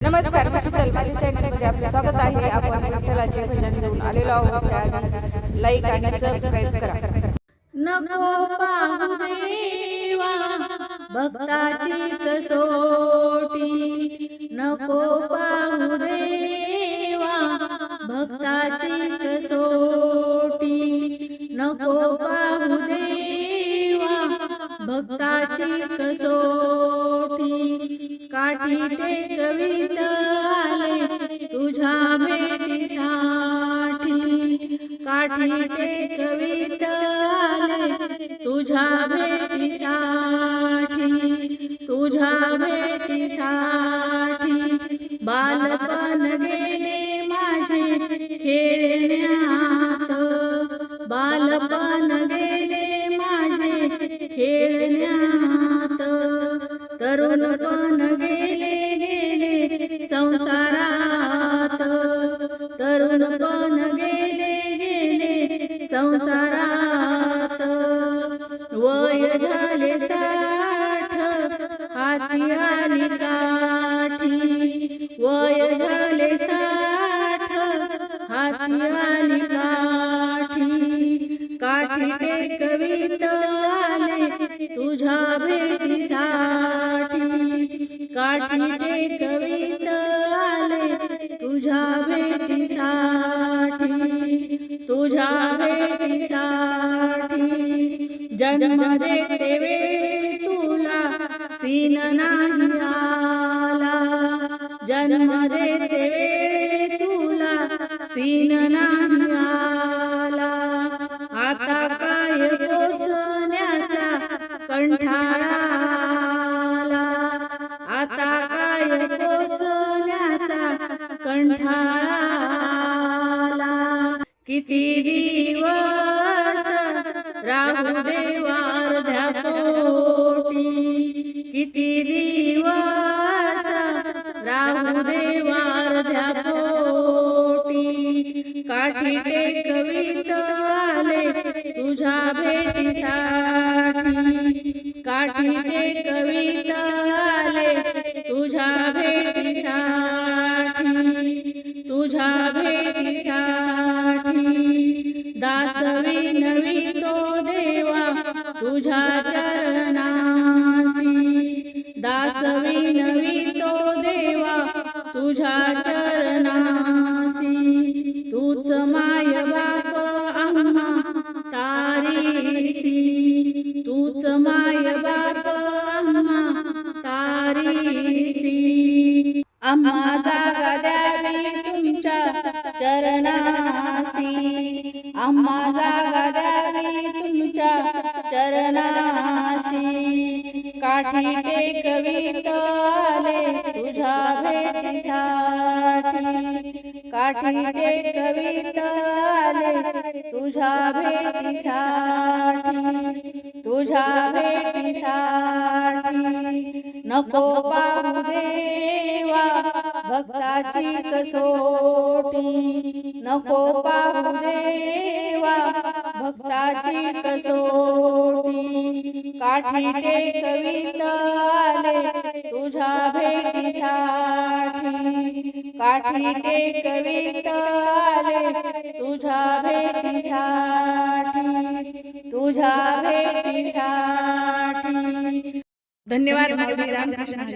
नमस्कार मी चॅनलमध्ये आपले स्वागत आहे. आपण विठ्ठलाचे भजन घेऊन आलेलो आहोत. लाईक आणि सबस्क्राईब करा. नको पाहू देवा भक्ताची कसोटी. नको पाहू देवा भक्ताची कसोटी. नको पाहू देवा भक्ताची कसोटी. काठी टेकवीत आले तुझ्या भेटीसाठी काठी टेकवीत आले तुझ्या भेटीसाठी तुझ्या भेटीसाठी बालपण वय झाले साठ. हाती आली काठी वय झाले साठ. हाती आली काठी काठी टेकवीत आले तुझ्या भेटीसाठी. काठी टेकवीत आले तुझ्या जन्म देते वेळी तुला सीन नाही आला. जन्म देते वेळी तुला सीन नाही आला. आता काय पोसण्याचा कंठाळा आता काय पोसण्याचा कंठाळाला किती दिवस राहू देवार पोटी किती दिवस राहू देवार पोटी काठी टेकवीत आले तुझ्या भेटीसाठी. काठी टेकवीत दासवी नवी तो देवा तुझ्या चरणासी. दासवी नवी तो देवा तुझ्या चरणासी. तूच माय बाप आम्हा तारीसी. तूच माय बाप आम्हा तारीसी. आम्हा आम्हा तुमच्या चरणाशी काठी टेकवीत आले तुझ्या भेटीसाठी. काठी टेकवीत आले तुझ्या भेटीसाठी. तुझ्या भेटीसाठी. नको पाहू देवा भक्ताची कसोटी. नको पाहू देवा भक्ताची कसोटी काठी टेकवीत आले तुझ्या भेटीसाठी. काठी टेकवीत आले तुझ्या भेटीसाठी. तुझ्या भेटीसाठी. धन्यवाद रामकृष्ण.